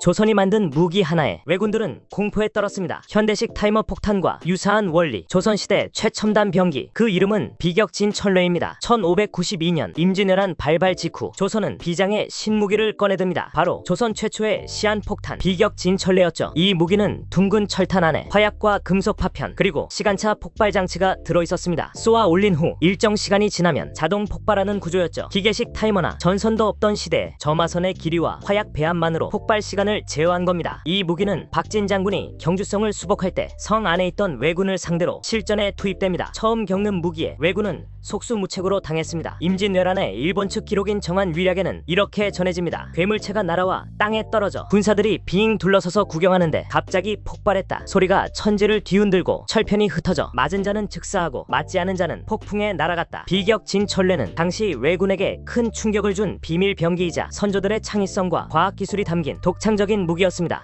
조선이 만든 무기 하나에 왜군들은 공포에 떨었습니다. 현대식 타이머 폭탄과 유사한 원리, 조선시대 최첨단 병기, 그 이름은 비격진 천뢰입니다. 1592년 임진왜란 발발 직후 조선은 비장의 신무기를 꺼내듭니다. 바로 조선 최초의 시한폭탄 비격진 천뢰였죠. 이 무기는 둥근 철탄 안에 화약과 금속 파편 그리고 시간차 폭발 장치가 들어있었습니다. 쏘아 올린 후 일정 시간이 지나면 자동 폭발하는 구조였죠. 기계식 타이머나 전선도 없던 시대에 점화선의 길이와 화약 배합만으로 폭발 시간을 제어한 겁니다. 이 무기는 박진 장군이 경주성을 수복할 때 성 안에 있던 왜군을 상대로 실전에 투입됩니다. 처음 겪는 무기에 왜군은 속수무책으로 당했습니다. 임진왜란의 일본 측 기록인 정한 위략에는 이렇게 전해집니다. 괴물체가 날아와 땅에 떨어져 군사들이 빙 둘러서서 구경하는데 갑자기 폭발했다. 소리가 천지를 뒤흔들고 철편이 흩어져 맞은 자는 즉사하고 맞지 않은 자는 폭풍에 날아갔다. 비격진천뢰는 당시 왜군에게 큰 충격을 준 비밀 병기이자 선조들의 창의성과 과학 기술이 담긴 독창 적인 무기였습니다.